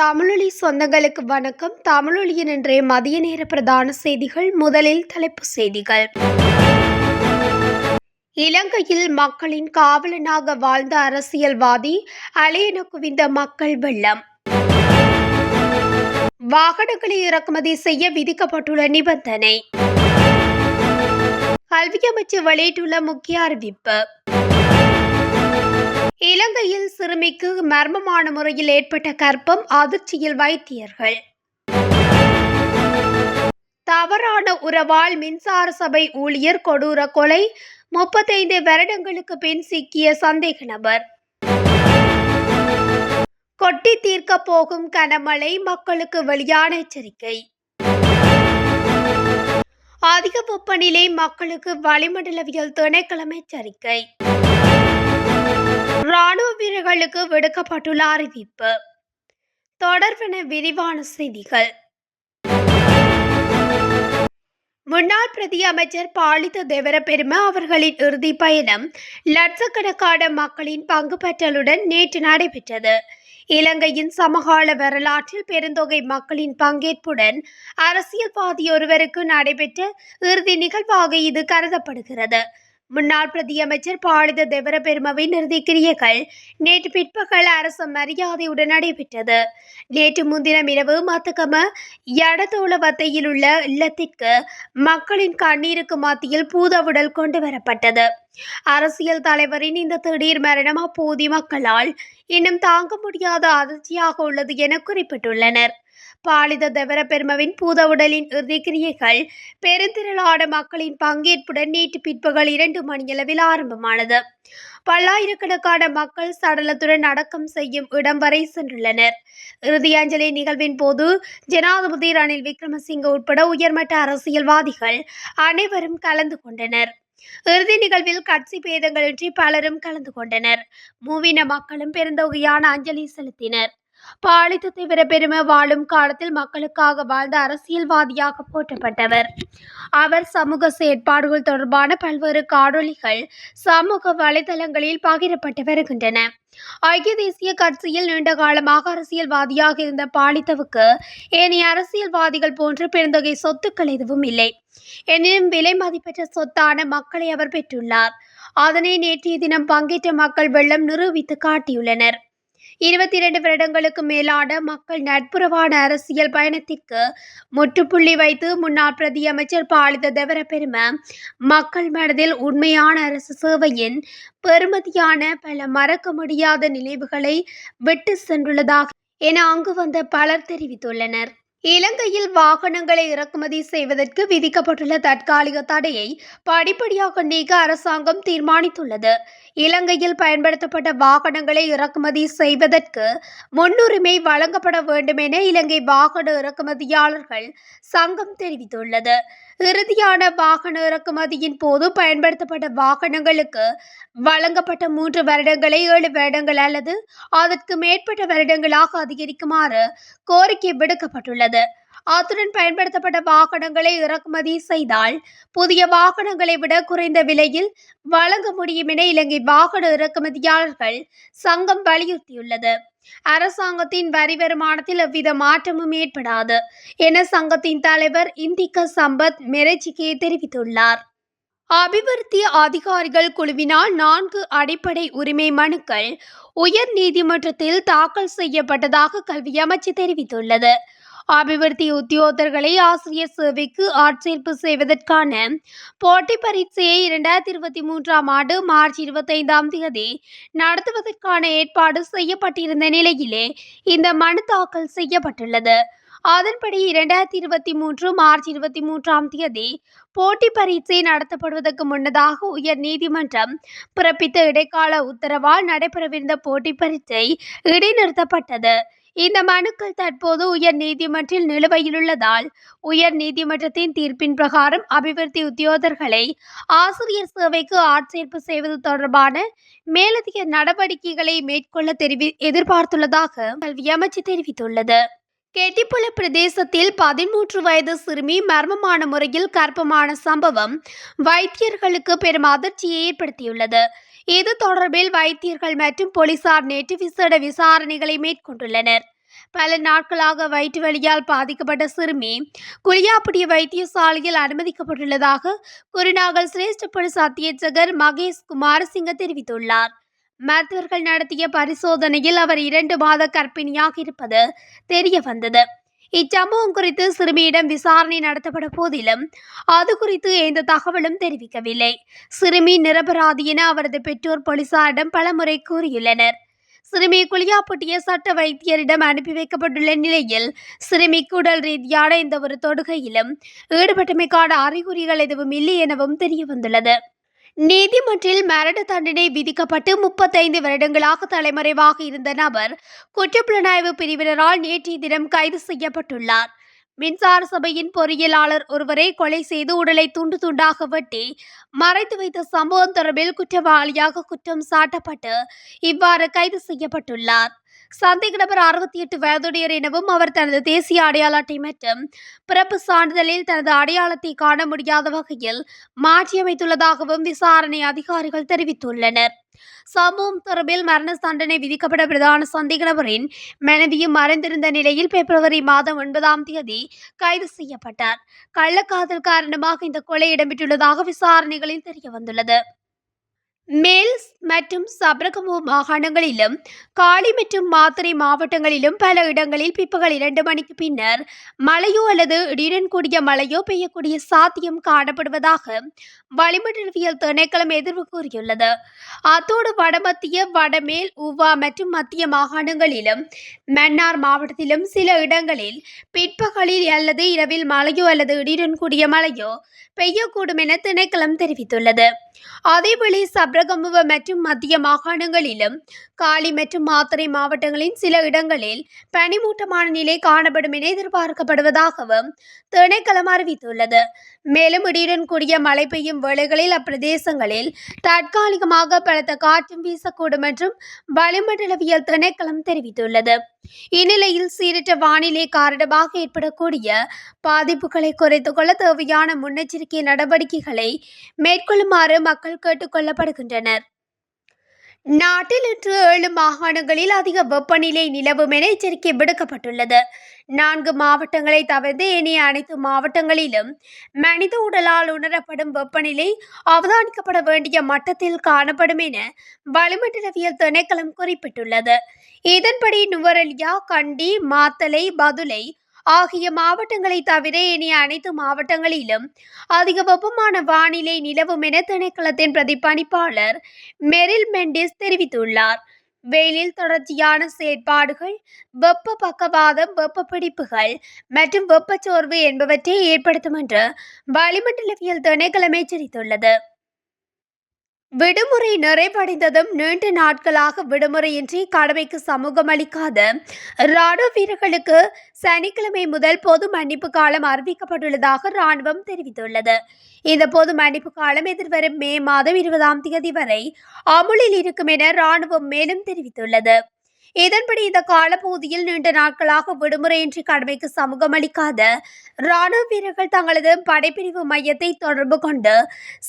தமிழொலி சொந்தங்களுக்கு வணக்கம். தமிழொலியின் இன்றைய மதிய நேர பிரதான செய்திகள் முதலில் தலைப்பு செய்திகள். இலங்கையில் மக்களின் காவலனாக வாழ்ந்த அரசியல்வாதி அலையென குவிந்த மக்கள் வெள்ளம். வாகனங்களை இறக்குமதி செய்ய விதிக்கப்பட்டுள்ள நிபந்தனை. கல்வி அமைச்சு வெளியிட்டுள்ள முக்கிய அறிவிப்பு. இலங்கையில் சிறுமிக்கு மர்மமான முறையில் ஏற்பட்ட கர்ப்பம் அதிர்ச்சியில் வைத்தியர்கள். தவறான உறவால் மின்சார சபை ஊழியர் கொடூர கொலை முப்பத்தைந்து வருடங்களுக்கு பின் சிக்கிய சந்தேக நபர். கொட்டி தீர்க்க போகும் கனமழை மக்களுக்கு வெளியான எச்சரிக்கை. அதிக வெப்பநிலை மக்களுக்கு வளிமண்டலவியல் திணைக்களம் எச்சரிக்கை. ராணுவ விடுக்கப்பட்டுள்ள அறிவிப்பு. தொடர்பென விரிவான செய்திகள். முன்னாள் பிரதி அமைச்சர் பாலித தேவரபெரும அவர்களின் இறுதி பயணம் லட்சக்கணக்கான மக்களின் பங்கு பெற்றலுடன் நேற்று நடைபெற்றது. இலங்கையின் சமகால வரலாற்றில் பெருந்தொகை மக்களின் பங்கேற்புடன் அரசியல்வாதி ஒருவருக்கு நடைபெற்ற இறுதி நிகழ்வாக இது கருதப்படுகிறது. முன்னாள் பிரதியமைச்சர் பாலித தேவரபெருமவின் இறுதி நேற்று பிற்பகல் அரசு மரியாதையுடன் நடைபெற்றது. நேற்று முன்தினம் இரவு மத்தகம யடதோளவத்தையில் உள்ள இல்லத்திற்கு மக்களின் கண்ணீருக்கு மத்தியில் பூதவுடல் கொண்டு வரப்பட்டது. அரசியல் தலைவரின் இந்த திடீர் மரணம் அப்போதைய மக்களால் இன்னும் தாங்க முடியாத அதிர்ச்சியாக உள்ளது என குறிப்பிட்டுள்ளனர். பாலித தேவரபெருமவின் பூதவுடலின் இறுதிக்கிரியைகள் பெருந்திரளான மக்களின் பங்கேற்புடன் நேற்று பிற்பகல் இரண்டு மணியளவில் ஆரம்பமானது. பல்லாயிரக்கணக்கான மக்கள் சடலத்துடன் அடக்கம் செய்யும் இடம் வரை சென்றுள்ளனர். இறுதியஞ்சலி நிகழ்வின் போது ஜனாதிபதி ரணில் விக்ரமசிங்க உட்பட உயர்மட்ட அரசியல்வாதிகள் அனைவரும் கலந்து கொண்டனர். இறுதி நிகழ்வில் கட்சி பேதங்களின்றி பலரும் கலந்து கொண்டனர். மூவின மக்களும் பெருந்தொகையான அஞ்சலி செலுத்தினர். பாலித்த தீவிர பெருமை வாழும் காலத்தில் மக்களுக்காக வாழ்ந்த அரசியல்வாதியாக போற்றப்பட்டவர். அவர் சமூக செயற்பாடுகள் தொடர்பான பல்வேறு காணொலிகள் சமூக வலைதளங்களில் பகிரப்பட்டு வருகின்றன. ஐக்கிய தேசிய கட்சியில் நீண்ட காலமாக அரசியல்வாதியாக இருந்த பாலித்தவுக்கு ஏனைய அரசியல்வாதிகள் போன்ற பெருந்தொகை சொத்துக்கள் எதுவும் இல்லை. எனினும் விலை மதிப்பெற்ற சொத்தான மக்களை அவர் பெற்றுள்ளார். அதனை நேற்றைய தினம் பங்கேற்ற மக்கள் வெள்ளம் நிரூபித்து காட்டியுள்ளனர். இருபத்தி இரண்டு வருடங்களுக்கு மேலான மக்கள் நட்புறவான அரசியல் பயணத்திற்கு முற்றுப்புள்ளி வைத்து முன்னாள் பிரதி அமைச்சர் பாலித தேவரபெரும மக்கள் மனதில் உண்மையான அரசு சேவையின் பெருமதியான பல மறக்க முடியாத நினைவுகளை விட்டு சென்றுள்ளதாக என அங்கு வந்த பலர் தெரிவித்துள்ளனர். இலங்கையில் வாகனங்களை இறக்குமதி செய்வதற்கு விதிக்கப்பட்டுள்ள தற்காலிக தடையை படிப்படியாக நீக்க அரசாங்கம் தீர்மானித்துள்ளது. இலங்கையில் பயன்படுத்தப்பட்ட வாகனங்களை இறக்குமதி செய்வதற்கு முன்னுரிமை வழங்கப்பட வேண்டும் என இலங்கை வாகன இறக்குமதியாளர்கள் சங்கம் தெரிவித்துள்ளது. இறுதியான வாகன இறக்குமதியின் போது பயன்படுத்தப்பட்ட வாகனங்களுக்கு வழங்கப்பட்ட மூன்று வருடங்களை ஏழு வருடங்கள் அல்லது அதற்கு மேற்பட்ட வருடங்களாக அதிகரிக்குமாறு கோரிக்கை விடுக்கப்பட்டுள்ளது. அத்துடன் பயன்படுத்தப்பட்ட வாகனங்களை இறக்குமதி செய்தால் புதிய வாகனங்களை விட குறைந்த விலையில் வழங்க முடியும் என இலங்கை வாகன இறக்குமதியாளர்கள் சங்கம் வலியுறுத்தியுள்ளது. அரசாங்கத்தின் வரி வருமானத்தில் எவ்வித மாற்றமும் ஏற்படாது என சங்கத்தின் தலைவர் இந்திக்க சம்பத் மெரஜிகே தெரிவித்துள்ளார். அபிவிருத்தி அதிகாரிகள் குழுவினால் நான்கு அடிப்படை உரிமை மனுக்கள் உயர் நீதிமன்றத்தில் தாக்கல் செய்யப்பட்டதாக கல்வி அமைச்சு தெரிவித்துள்ளது. அபிவிருத்தி உத்தியோகர்களை ஆசிரியர் சேவைக்கு ஆட்சேர்ப்பு செய்வதற்கான போட்டி பரீட்சையை இரண்டாயிரத்தி இருபத்தி மூன்றாம் ஆண்டு மார்ச் இருபத்தைந்தாம் தேதி நடத்துவதற்கான ஏற்பாடு செய்யப்பட்டிருந்த நிலையிலே இந்த மனு தாக்கல் செய்யப்பட்டுள்ளது. அதன்படி இரண்டாயிரத்தி இருபத்தி மூன்று மார்ச் இருபத்தி மூன்றாம் தேதி போட்டி பரீட்சை நடத்தப்படுவதற்கு முன்னதாக உயர் நீதிமன்றம் பிறப்பித்த இடைக்கால உத்தரவால் நடைபெறவிருந்த போட்டி பரீட்சை இடைநிறுத்தப்பட்டது. இந்த மனுக்கள் தற்போது உயர் நீதிமன்றில் நிலுவையில் உள்ளதால் உயர் நீதிமன்றத்தின் தீர்ப்பின் பிரகாரம் அபிவிருத்தி உத்தியோகர்களை ஆசிரியர் சேவைக்கு ஆட்சேர்ப்பு செய்வது தொடர்பான மேலதிக நடவடிக்கைகளை மேற்கொள்ள தெரிவி எதிர்பார்த்துள்ளதாக கல்வி அமைச்சு தெரிவித்துள்ளது. கெட்டிப்புல பிரதேசத்தில் பதிமூன்று வயது சிறுமி மர்மமான முறையில் கர்ப்பமான சம்பவம் வைத்தியர்களுக்கு பெரும் அதிர்ச்சியை ஏற்படுத்தியுள்ளது. இது தொடர்பில் வைத்தியர்கள் மற்றும் போலீசார் நேற்று விசேட விசாரணைகளை மேற்கொண்டுள்ளனர். பல நாட்களாக வயிற்று வலியால் பாதிக்கப்பட்ட சிறுமி குளியாப்பிட்டிய வைத்தியசாலையில் அனுமதிக்கப்பட்டுள்ளதாக குருநாகல் சிரேஷ்ட பொலிஸ் அத்தியட்சகர் மகேஷ் குமாரசிங்க தெரிவித்துள்ளார். மருத்துவர்கள் நடத்திய பரிசோதனையில் அவர் இரண்டு மாத கர்ப்பிணியாக இருப்பது தெரிய வந்தது இச்சம்பவம் குறித்து சிறுமியிடம் விசாரணை நடத்தப்பட போதிலும் அது குறித்து எந்த தகவலும் தெரிவிக்கவில்லை. சிறுமி நிரபராதி என அவரது பெற்றோர் போலீசாரிடம் பலமுறை கூறியுள்ளனர். சிறுமி குளியாப்பட்டிய சட்ட வைத்தியரிடம் அனுப்பி வைக்கப்பட்டுள்ள நிலையில் சிறுமி உடல் ரீதியான எந்த ஒரு தொடுகையிலும் ஈடுபட்டமைக்கான அறிகுறிகள் எதுவும் இல்லை எனவும் தெரிய வந்துள்ளது நீதிமன்றில் மரண தண்டனை விதிக்கப்பட்டு முப்பத்தைந்து வருடங்களாக தலைமறைவாக இருந்த நபர் குற்றப்புலனாய்வு பிரிவினரால் நேற்றைய தினம் கைது செய்யப்பட்டுள்ளார். மின்சார சபையின் பொறியியலாளர் ஒருவரை கொலை செய்து உடலை துண்டு துண்டாக வெட்டி மறைத்து வைத்த சம்பவம் தொடர்பில் குற்றவாளியாக குற்றம் சாட்டப்பட்டு இவ்வாறு கைது செய்யப்பட்டுள்ளார். சந்தேக நபர் அறுபத்தி எட்டு வயதுடையர் எனவும் அவர் தனது தேசிய அடையாள அட்டை மற்றும் பிறப்பு சான்றிதழில் தனது அடையாளத்தை காண முடியாத வகையில் மாற்றியமைத்துள்ளதாகவும் விசாரணை அதிகாரிகள் தெரிவித்துள்ளனர். சம்பவம் தொடர்பில் மரண தண்டனை விதிக்கப்பட்ட பிரதான சந்தேக நபரின் மனைவியும் மறைந்திருந்த நிலையில் பிப்ரவரி மாதம் ஒன்பதாம் தேதி கைது செய்யப்பட்டார். கள்ளக்காதல் காரணமாக இந்த கொலை இடம்பெற்றுள்ளதாக விசாரணைகளில் தெரிய வந்துள்ளது மேல் மற்றும் சபரகமு மாகாணங்களிலும் காலி மற்றும் மாத்தறை மாவட்டங்களிலும் பல இடங்களில் பிற்பகல் இரண்டு மணிக்கு பின்னர் மழையோ அல்லது இடியுடன் கூடிய மழையோ பெய்யக்கூடிய சாத்தியம் காணப்படுவதாக வளிமண்டலவியல் திணைக்களம் எதிர்வு கூறியுள்ளது. அத்தோடு வடமத்திய வடமேல் உவா மற்றும் மத்திய மாகாணங்களிலும் மன்னார் மாவட்டத்திலும் சில இடங்களில் பிற்பகலில் அல்லது இரவில் மழையோ அல்லது இடியுடன் கூடிய மழையோ பெய்யக்கூடும் என திணைக்களம் தெரிவித்துள்ளது. அதேவேளை சப்ரகமுவ மற்றும் மத்திய மாகாணங்களிலும் காலி மற்றும் மாத்தறை மாவட்டங்களின் சில இடங்களில் பனிமூட்டமான நிலை காணப்படும் என எதிர்பார்க்கப்படுவதாகவும் திணைக்களம் அறிவித்துள்ளது. மேலும் இடியுடன் கூடிய மழை பெய்யும் வேளைகளில் அப்பிரதேசங்களில் தற்காலிகமாக பலத்த காற்றும் வீசக்கூடும் என்றும் வளிமண்டலவியல் திணைக்களம் தெரிவித்துள்ளது. இந்நிலையில் சீரற்ற வானிலை காரணமாக ஏற்படக்கூடிய பாதிப்புகளை குறைத்து கொள்ள தேவையான முன்னெச்சரிக்கை நடவடிக்கைகளை மேற்கொள்ளுமாறு மக்கள் கேட்டுக்கொள்ளப்படுகின்றனர் நாட்டில் இன்று ஏழு மாகாணங்களில் அதிக வெப்பநிலை நிலவும் என எச்சரிக்கை விடுக்கப்பட்டுள்ளது. நான்கு மாவட்டங்களை தவிர்த்து இனி அனைத்து மாவட்டங்களிலும் மனித உடலால் உணரப்படும் வெப்பநிலை அவதானிக்கப்பட வேண்டிய மட்டத்தில் காணப்படும் என வளிமண்டலவியல் திணைக்களம் குறிப்பிட்டுள்ளது. இதன்படி நுவரெலியா கண்டி மாத்தலை பதுளை ஆகிய மாவட்டங்களை தவிர இனி அனைத்து மாவட்டங்களிலும் அதிக வெப்பமான வானிலை நிலவும் என திணைக்களத்தின் பிரதிபலிப்பாளர் மெரில் மெண்டிஸ் தெரிவித்துள்ளார். வெயிலில் தொடர்ச்சியான செயற்பாடுகள் வெப்ப பக்கவாதம் வெப்ப பிடிப்புகள் மற்றும் வெப்பச்சோர்வு என்பவற்றை ஏற்படுத்தும் என்று வளிமண்டலவியல் திணைக்களம் எச்சரித்துள்ளது. விடுமுறை நிறைவடைந்ததும் நீண்ட நாட்களாக விடுமுறையின்றி கடமைக்கு சமூகம் அளிக்காத ராணுவ வீரர்களுக்கு சனிக்கிழமை முதல் பொது மன்னிப்பு காலம் அறிவிக்கப்பட்டுள்ளதாக ராணுவம் தெரிவித்துள்ளது. இந்த பொது மன்னிப்பு காலம் எதிர்வரும் மே மாதம் இருபதாம் தேதி வரை அமுலில் இருக்கும் என ராணுவம் மேலும் தெரிவித்துள்ளது. இதன்படி இந்த காலப்பகுதியில் நீண்ட நாட்களாக விடுமுறையின்றி கடமைக்கு சமூகம் அளிக்காத ராணுவ வீரர்கள் தங்களது படைப்பிரிவு மையத்தை தொடர்பு கொண்டு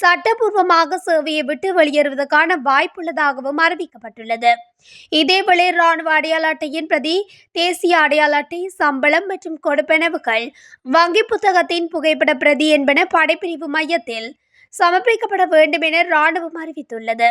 சட்டப்பூர்வமாக சேவையை விட்டு வெளியேறுவதற்கான வாய்ப்புள்ளதாகவும் அறிவிக்கப்பட்டுள்ளது. இதேவேளை ராணுவ அடையாள அட்டையின் பிரதி தேசிய அடையாள அட்டை சம்பளம் மற்றும் கொடுப்பனவுகள் வங்கி புத்தகத்தின் புகைப்பட பிரதி என்பன படைப்பிரிவு மையத்தில் சமர்ப்பிக்கப்பட வேண்டும் என ராணுவம் அறிவித்துள்ளது.